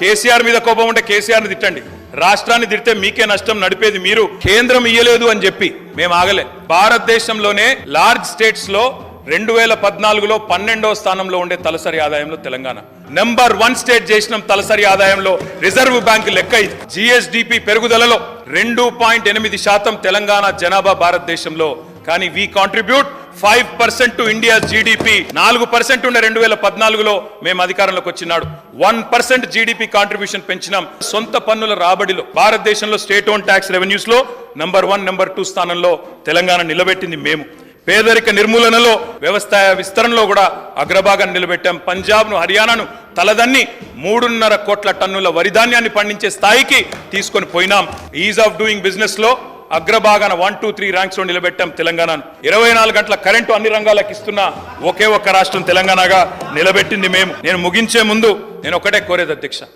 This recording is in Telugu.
కేసీఆర్ మీద కోపం ఉంటే కేసీఆర్ని తిట్టండి. రాష్ట్రాన్ని తిడితే మీకే నష్టం నడిపేది మీరు. కేంద్రం ఇయ్యలేదు అని చెప్పి మేము ఆగలే. భారతదేశంలోనే లార్జ్ స్టేట్స్లో రెండు వేల పద్నాలుగులో పన్నెండవ స్థానంలో ఉండే తలసరి ఆదాయంలో తెలంగాణ. నెంబర్ వన్ స్టేట్ చేసిన తలసరి ఆదాయంలో. రిజర్వ్ బ్యాంక్ లెక్క జిఎస్డిపి పెరుగుదలలో రెండు పాయింట్ ఎనిమిది శాతం తెలంగాణ జనాభా భారతదేశంలో. కానీ we contribute five percent to India GDP నాలుగు పర్సెంట్ ఉండే రెండు వేల పద్నాలుగులో మేము అధికారంలోకి వచ్చినాడు. వన్ పర్సెంట్ జీడిపి కాంట్రిబ్యూషన్ పెంచినాం. సొంత పన్నుల రాబడిలో భారతదేశంలో స్టేట్ ఓన్ ట్యాక్స్ రెవెన్యూస్లో నంబర్ వన్ నెంబర్ టూ స్థానంలో తెలంగాణ నిలబెట్టింది మేము. పేదరిక నిర్మూలనలో వ్యవసాయ విస్తరణలో కూడా అగ్రభాగాన్ని నిలబెట్టాం. పంజాబ్ను హర్యానాను తలదన్ని మూడున్నర కోట్ల టన్నుల వరిధాన్యాన్ని పండించే స్థాయికి తీసుకొని పోయినాం. ఈజ్ ఆఫ్ డూయింగ్ బిజినెస్లో అగ్రభాగాన వన్ టూ త్రీ ర్యాంక్స్లో నిలబెట్టాం తెలంగాణను. ఇరవై నాలుగు గంటల కరెంటు అన్ని రంగాలకు ఇస్తున్న ఒకే ఒక్క రాష్ట్రం తెలంగాణగా నిలబెట్టింది మేము. నేను ముగించే ముందు నేను ఒకటే కోరేది అధ్యక్ష.